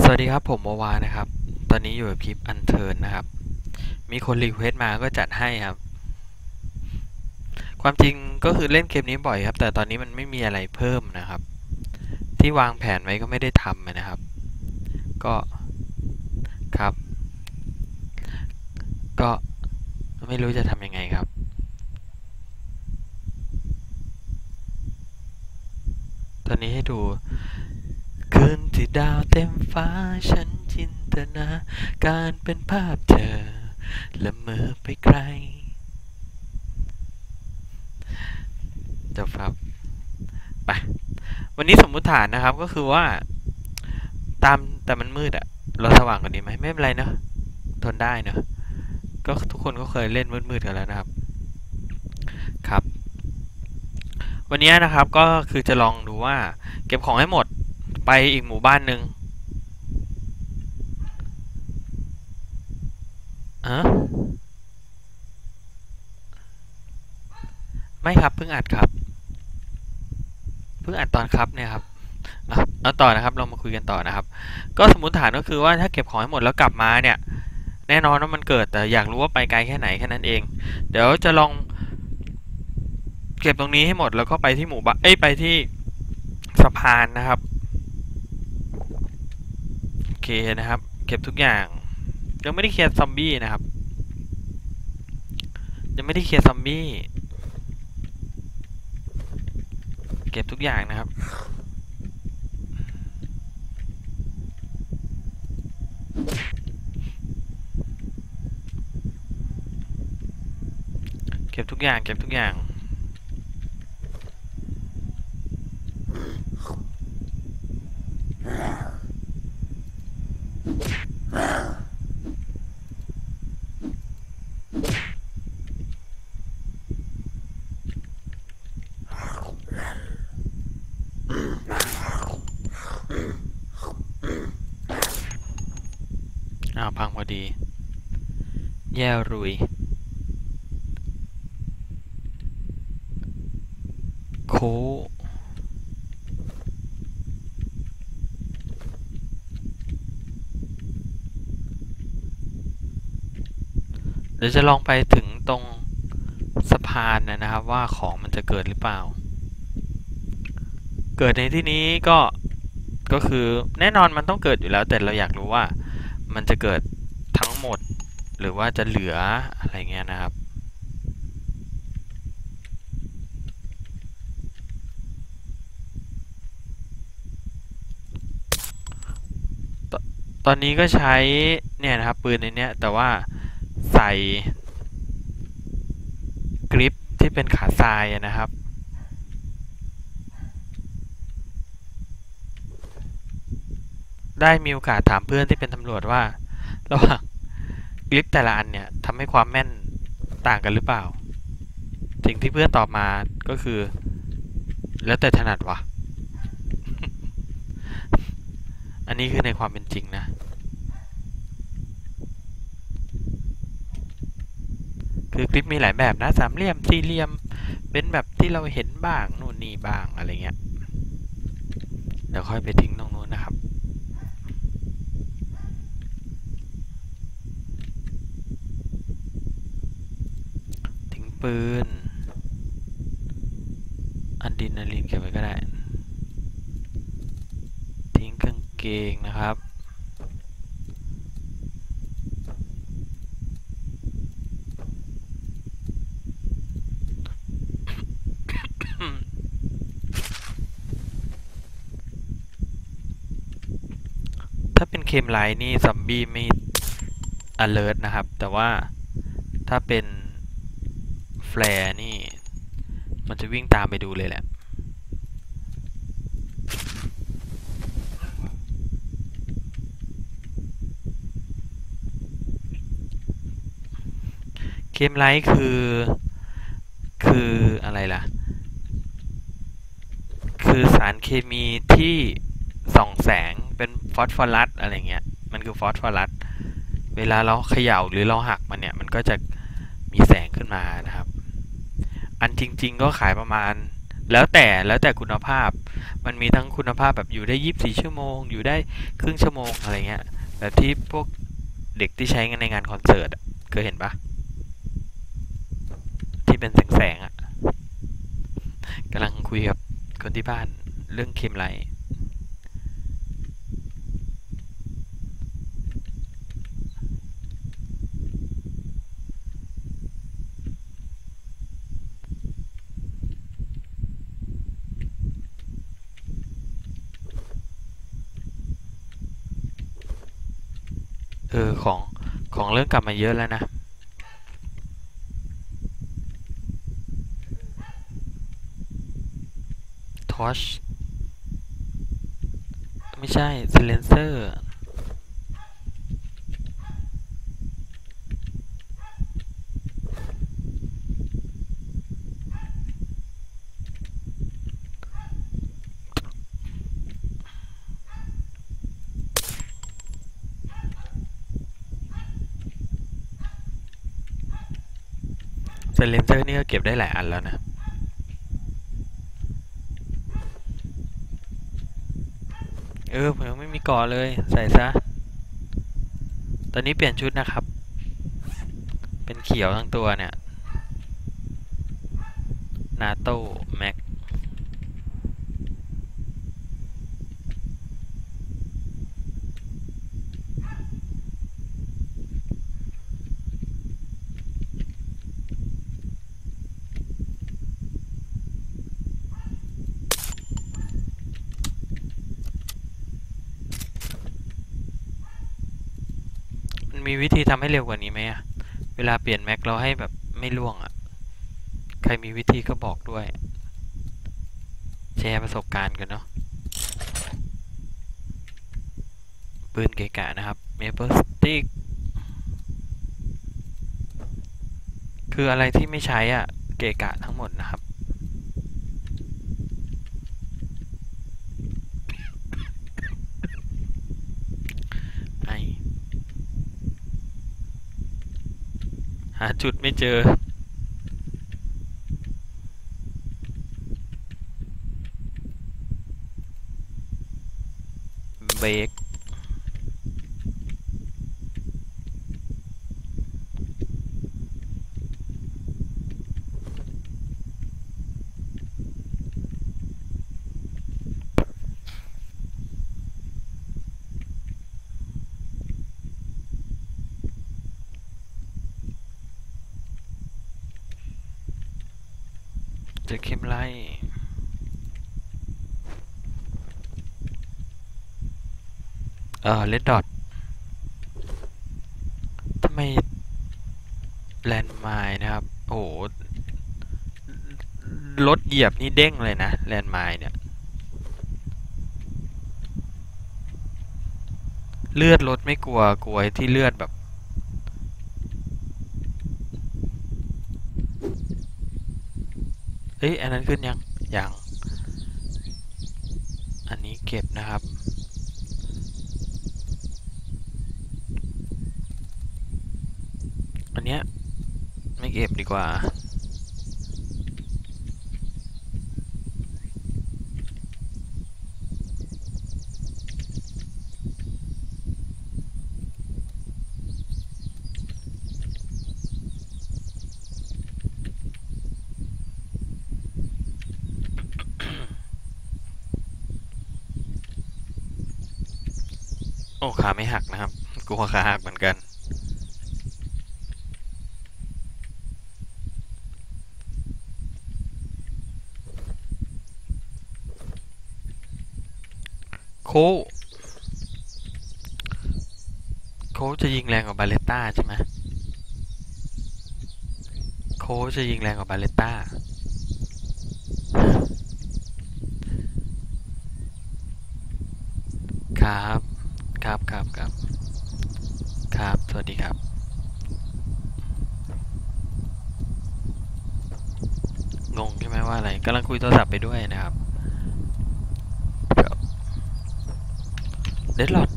สวัสดีครับผมโมวานะครับ ตอนนี้อยู่กับคลิปอันเทิร์นนะครับ มีคนรีเควสต์มาก็จัดให้ครับ ความจริงก็คือเล่นเกมนี้บ่อยครับ แต่ตอนนี้มันไม่มีอะไรเพิ่มนะครับ ที่วางแผนไว้ก็ไม่ได้ทำนะครับ ก็ครับ ก็ไม่รู้จะทำยังไงครับตอนนี้ให้ดู คืนที่ดาวเต็มฟ้าฉันจินตนา การเป็นภาพเธอละเมอไปไกลจบครับไปวันนี้สมมุติฐานนะครับก็คือว่า ตามแต่มันมืดอะเราสว่างกว่านี้ไหมไม่เป็นไรเนอะทนได้เนอะก็ทุกคนก็เคยเล่นมืดๆกันแล้วนะครับ ครับ วันนี้นะครับก็คือจะลองดูว่า เก็บของให้หมด ไปอีกหมู่บ้านหนึ่งอะไม่ครับเพิ่งอัดครับ เพิ่งอัดตอนครับเนี่ยครับเอาต่อนะครับเรามาคุยกันต่อนะครับ ก็สมมติฐานก็คือว่าถ้าเก็บของให้หมดแล้วกลับมาเนี่ย แน่นอนว่ามันเกิดแต่อยากรู้ว่าไปไกลแค่ไหนแค่นั้นเอง เดี๋ยวจะลอง เก็บตรงนี้ให้หมดแล้วก็ไปที่หมู่บ้านเอ้ยไปที่สะพานนะครับ เคนะครับ เก็บทุกอย่าง ยังไม่ได้เคลียร์ซอมบี้นะครับ ยังไม่ได้เคลียร์ซอมบี้ เก็บทุกอย่างนะครับเก็บทุกอย่าง เก็บทุกอย่าง พังพอดี แย่รุย โคเดี๋ยวจะลองไปถึงตรงสะพานนะนะครับว่าของมันจะเกิดหรือเปล่า เกิดในที่นี้ก็ก็คือแน่นอนมันต้องเกิดอยู่แล้วแต่เราอยากรู้ว่า มันจะเกิดทั้งหมดหรือว่าจะเหลืออะไรเงี้ยนะครับ ตอนนี้ก็ใช้เนี่ยนะครับปืนในเนี้ยแต่ว่าใส่กริปที่เป็นขาทรายนะครับ ได้มีโอกาสถามเพื่อนที่เป็นตำรวจว่า ระหว่างกริปแต่ละอันเนี่ยทำให้ความแม่นต่างกันหรือเปล่า สิ่งที่เพื่อนตอบมาก็คือ แล้วแต่ถนัดวะอันนี้คือในความเป็นจริงนะ คือกริปมีหลายแบบนะ สามเหลี่ยมสี่เหลี่ยม เป็นแบบที่เราเห็นบ้าง นู่นนี่บ้างอะไรเงี้ย เดี๋ยวค่อยไปทิ้งตรงนู้นนะครับ ทิ้ง ปืนอันดินาลีนเก็บไว้ก็ได้ ทิ้งกางเกงนะครับถ้าเป็นเคมไลน์นี่ซอมบี้ไม่ alert นะครับ แต่ว่าถ้าเป็น แฟร์นี่ มันจะวิ่งตามไปดูเลยแหละเคมไลท์คือคืออะไรล่ะ คือสารเคมีที่ส่องแสงเป็นฟอสฟอรัสอะไรเงี้ย มันคือฟอสฟอรัส เวลาเราเขย่าหรือเราหักมันเนี่ย มันก็จะมีแสงขึ้นมานะครับ อันจริง ๆ ก็ขายประมาณ แล้วแต่แล้วแต่คุณภาพ มันมีทั้งคุณภาพแบบอยู่ได้ยี่บสี่ชั่วโมง อยู่ได้ครึ่งชั่วโมงอะไรเงี้ยแบบที่พวกเด็กที่ใช้ในงานคอนเสิร์ตเคยเห็นปะที่เป็นแสงแสงๆอะกำลังคุยกับคนที่บ้านเรื่องเคมไลท์ ของของเรื่องกลับมาเยอะแล้วนะทอชไม่ใช่ s เลนเลนเซอร์นี่ก็เก็บได้หลายอันแล้วนะเออผมยังไม่มีก่อเลยใส่ซะ ตอนนี้เปลี่ยนชุดนะครับ เป็นเขียวทั้งตัวเนี่ย นาโต้แม็ก มีวิธีทำให้เร็วกว่านี้ไหมอะเวลาเปลี่ยนแม็กเราให้แบบไม่ล่วงอะใครมีวิธีก็บอกด้วย แชร์ประสบการณ์กันเนาะปืนเกะกะนะครับ Maple Stick คืออะไรที่ไม่ใช้อะเกะกะทั้งหมดนะครับ ไอ หาจุดไม่เจอ เบรก เจะเข้มไล่เออเลดดอททำไม แลนด์ไมน์นะครับ โอ้โหรถเหยียบนี่เด้งเลยนะ แลนด์ไมน์เนี่ย เลือดรถไม่กลัว กลัวที่เลือดแบบ เอ้ยอันนั้นขึ้นยัง ยัง อันนี้เก็บนะครับ อันเนี้ยไม่เก็บดีกว่า ขาไม่หักนะครับกลัวขาหักเหมือนกันโคโคจะยิงแรงกว่าบาเลต้าใช่ไหมโคจะยิงแรงกว่าบาเลต้าครับ ครับครับครับครับ สวัสดีครับ งงใช่ไหมว่าอะไรกำลังคุยโทรศัพท์ไปด้วยนะครับเลดดอท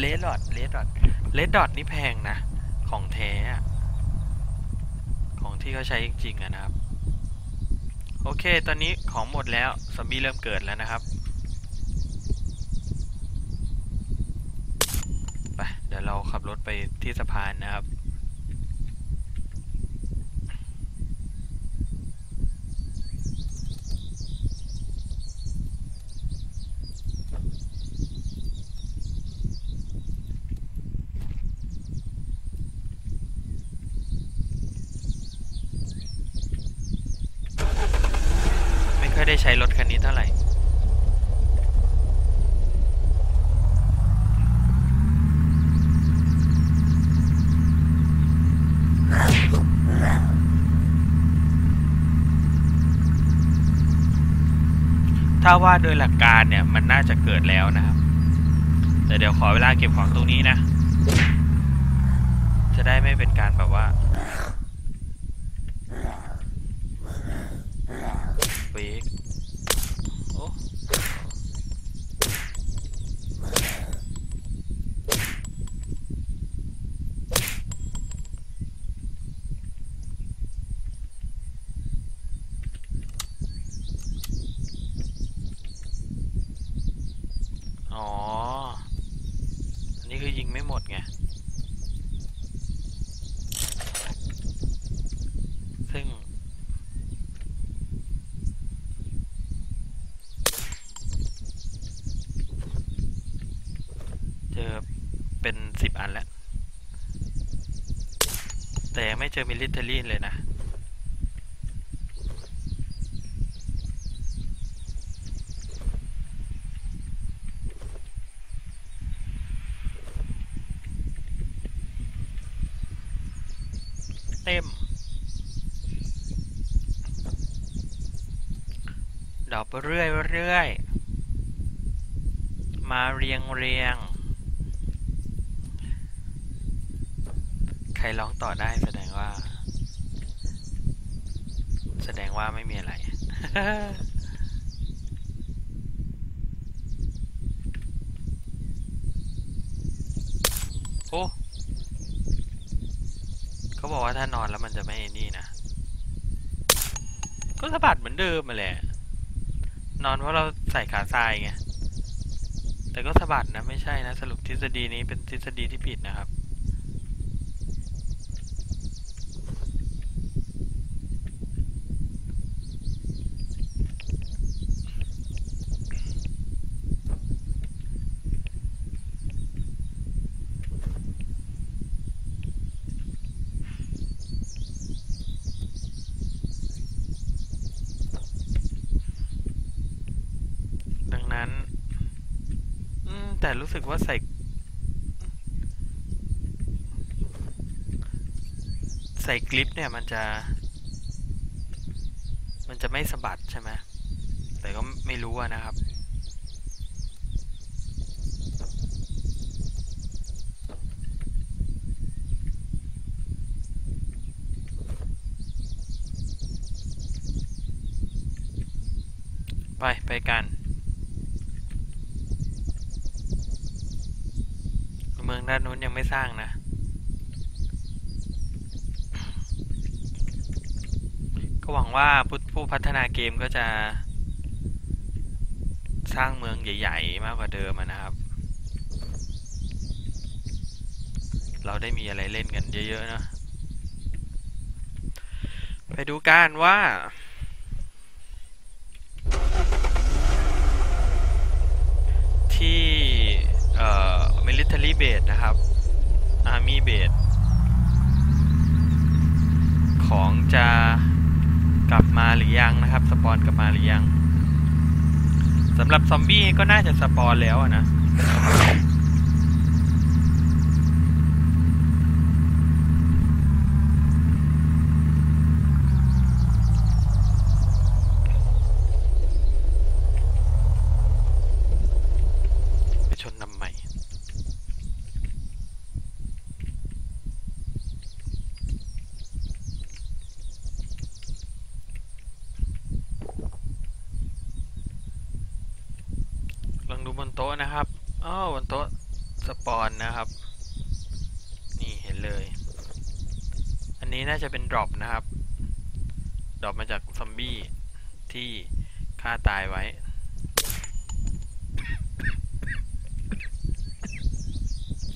เลดดอทเลดดอทเลดดอทนี่แพงนะ ของแท้ของที่เขาใช้จริงๆนะครับ โอเค ตอนนี้ของหมดแล้วซอมบี้เริ่มเกิดแล้วนะครับ ไป เดี๋ยวเรถไปที่สะพานนะครับ ไม่ค่อยได้ใช้รถคันนี้เท่าไหร่ ถ้าว่าโดยหลักการเนี่ยมันน่าจะเกิดแล้วนะครับ แต่เดี๋ยวขอเวลาเก็บของตรงนี้นะ จะได้ไม่เป็นการแบบว่า เบรกโอ้อ๋อ อันนี้คือยิงไม่หมดไง ซึ่ง เจอเป็นสิ บอันแล้ว แต่ยังไม่เจอมิลิเทอรี่เลยนะเต็มดอกไปเรื่อยเรื่อยมาเรียงเรียง ใครร้องต่อได้แสดงว่า แสดงว่าไม่มีอะไร โอ้ เขาบอกว่าถ้านอนแล้วมันจะไม่นี่นะ ก็สะบัดเหมือนเดิมมาแหละ นอนเพราะเราใส่ขาทรายไง แต่ก็สะบัดนะ ไม่ใช่นะ สรุปทฤษฎีนี้เป็นทฤษฎีที่ผิดนะครับ นั้น อืม แต่รู้สึกว่าใส่ ใส่กลิปเนี่ยมันจะ มันจะไม่สะบัดใช่ไหมแต่ก็ไม่รู้นะครับไป ไปกัน เมือง ด้านนู้นยังไม่สร้างนะ ก็หวังว่าผู้พัฒนาเกมก็จะ สร้างเมืองใหญ่ ๆ มากกว่าเดิมนะครับ เราได้มีอะไรเล่นกันเยอะๆเนะไปดูกันว่าที่ เอ่อ military base นะครับ army base ของจะกลับมาหรือยังนะครับ สปอนกลับมาหรือยังสำหรับซอมบี้ก็น่าจะสปอนแล้วอะนะ ไปชนนำใหม่ ลองดูบนโต๊ะนะครับอ้าวบนโต๊ะสปอนนะครับ นี่เห็นเลย อั นี้น่าจะเป็นดรอปนะครับ ดรอปมาจากซอมบี้ที่ฆ่าตายไว้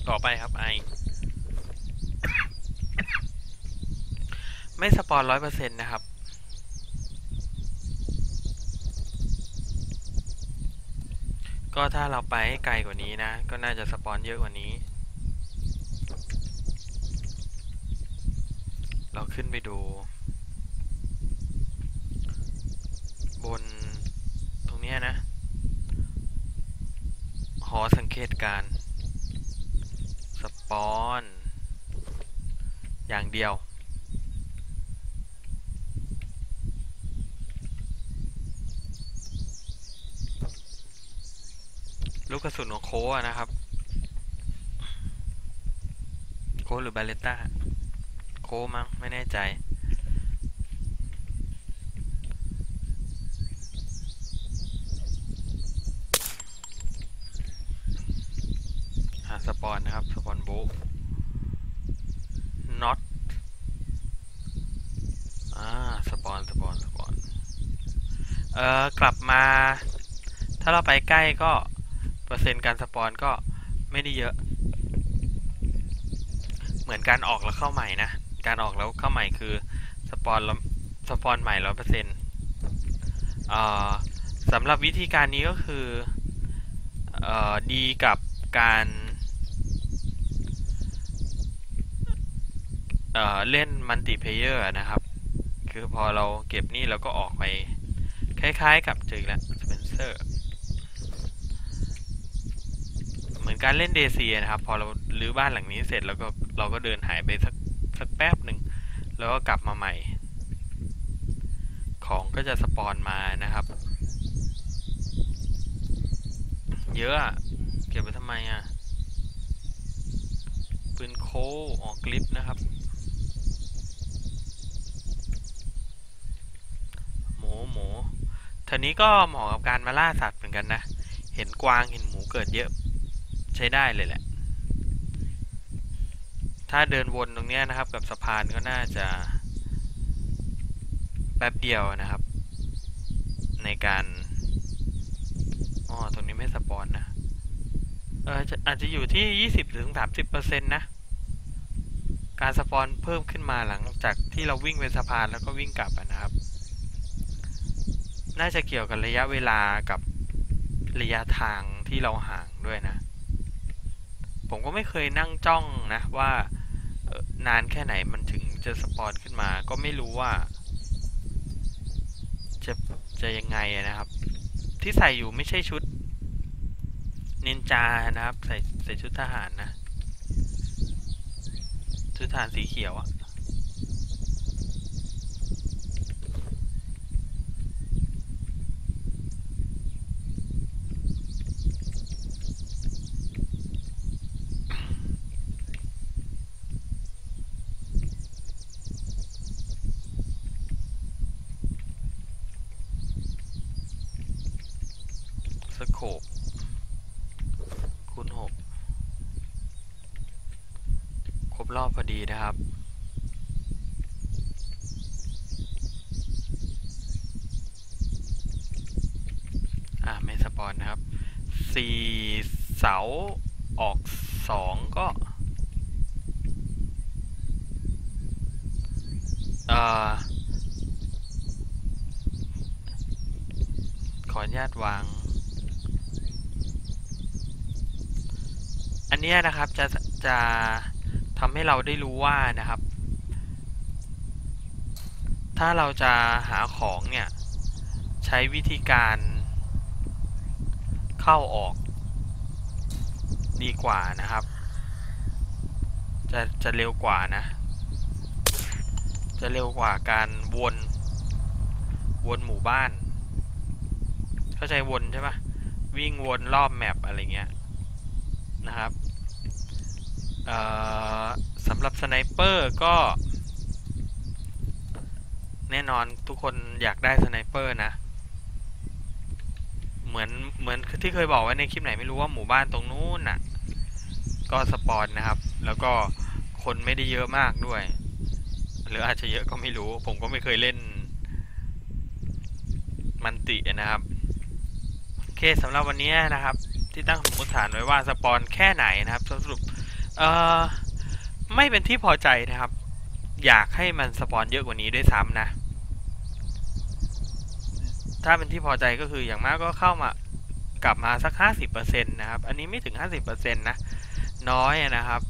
ต่อไปครับไอ ไม่สปอนร้อยเปอร์เซ็นต์นะครับก็ถ้าเราไปให้ไกลกว่านี้นะ ก็น่าจะสปอนเยอะกว่านี้ เรา ขึ้นไปดู บนตรงนี้นะ หอสังเกตการ สปอน อย่างเดียว ลูกกระสุนของโคอะนะครับ โคหรือ บาเลต้า โคมั้งไม่แน่ใจ หาสปอนนะครับ สปอนโบน็อตอ่าสปอนสปอนสปอนเอ่อกลับมา ถ้าเราไปใกล้ก็ เปอร์เซ็นต์การสปอนก็ไม่ได้เยอะ เหมือนการออกแล้วเข้าใหม่นะ การออกแล้วเข้าใหม่คือสปอนแล้วสปอนใหม่ร้อยเปอร์เซ็นต์สำหรับวิธีการนี้ก็คือเออดีกับการเอ่อเล่นมัลติเพเยอร์นะครับ คือพอเราเก็บนี่เราก็ออกไป คล้ายๆกับจออกแล้วสเปนเซอร์เหมือนการเล่นเดซีนะครับ พอเราลื้อบ้านหลังนี้เสร็จแล้วก็เราก็เดินหายไปสัก สักแป๊บหนึ่ง แล้วก็กลับมาใหม่ ของก็จะสปอนมานะครับ เยอะเก็บไว้ทำไมอะปืนโคออกกลิปนะครับ หมูหมูทีนี้ก็เหมาะกับการมาล่าสัตว์เหมือนกันนะ เห็นกวางเห็นหมูเกิดเยอะ ใช้ได้เลยแหละ ถ้าเดินวนตรงนี้นะครับ กับสะพานก็น่าจะ แป๊บเดียวนะครับ ในการอ๋อตรงนี้ไม่สปอนนะเอออาจจะอยู่ที่ยี่สิบถึงสามสิบเปอร์เซ็นต์นะ การสปอนเพิ่มขึ้นมาหลังจากที่เราวิ่งไปสะพานแล้วก็วิ่งกลับนะครับ น่าจะเกี่ยวกับระยะเวลากับระยะทางที่เราห่างด้วยนะ ผมก็ไม่เคยนั่งจ้องนะว่า นานแค่ไหนมันถึงจะสปอนขึ้นมา ก็ไม่รู้ว่า จะจะยังไงนะครับ ที่ใส่อยู่ไม่ใช่ชุดนินจานะครับ ใส่ใส่ชุดทหารนะชุดทหารสีเขียวอะ สโคปคูณหกครบรอบพอดี นะครับ อ่าไม่สปอนนะครับสี่เสาออกสองก็เออขออนุญาตวาง อันนี้นะครับจะจะ ทำให้เราได้รู้ว่านะครับ ถ้าเราจะหาของเนี่ยใช้วิธีการเข้าออกดีกว่านะครับ จะจะเร็วกว่านะ จะเร็วกว่าการวนวนหมู่บ้าน เข้าใจวนใช่ปะวิ่งวนรอบแมปอะไรเงี้ยนะครับ สำหรับสไนเปอร์ก็ แน่นอนทุกคนอยากได้สไนเปอร์นะ เหมือนเหมือนที่เคยบอกไว้ในคลิปไหนไม่รู้ว่าหมู่บ้านตรงนู้นน่ะ ก็สปอนนะครับ แล้วก็คนไม่ได้เยอะมากด้วย หรืออาจจะเยอะก็ไม่รู้ ผมก็ไม่เคยเล่น มันตินะครับ โอเคสำหรับวันนี้นะครับ ที่ตั้งสมมติฐานไว้ว่าสปอนแค่ไหนนะครับสรุป เอ่อไม่เป็นที่พอใจนะครับ อยากให้มันสปอนเยอะกว่านี้ด้วยซ้ำนะ ถ้าเป็นที่พอใจก็คืออย่างมากก็เข้ามากลับมาสักห้าสิบเปอร์เซ็นต์นะครับ อันนี้ไม่ถึงห้าสิบเปอร์เซ็นต์นะ น้อยนะครับ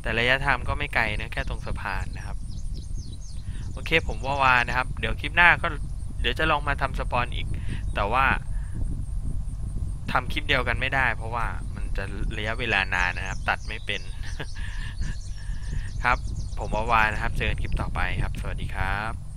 แต่ระยะทางก็ไม่ไกลนะ แค่ตรงสะพานนะครับ โอเคผมว่าวานะครับ เดี๋ยวคลิปหน้าก็เดี๋ยวจะลองมาทำสปอนอีก แต่ว่าทำคลิปเดียวกันไม่ได้ เพราะว่า จะระยะเวลานานนะครับ ตัดไม่เป็น ครับ ผมวาวานะครับ เจอกันคลิปต่อไปครับ สวัสดีครับ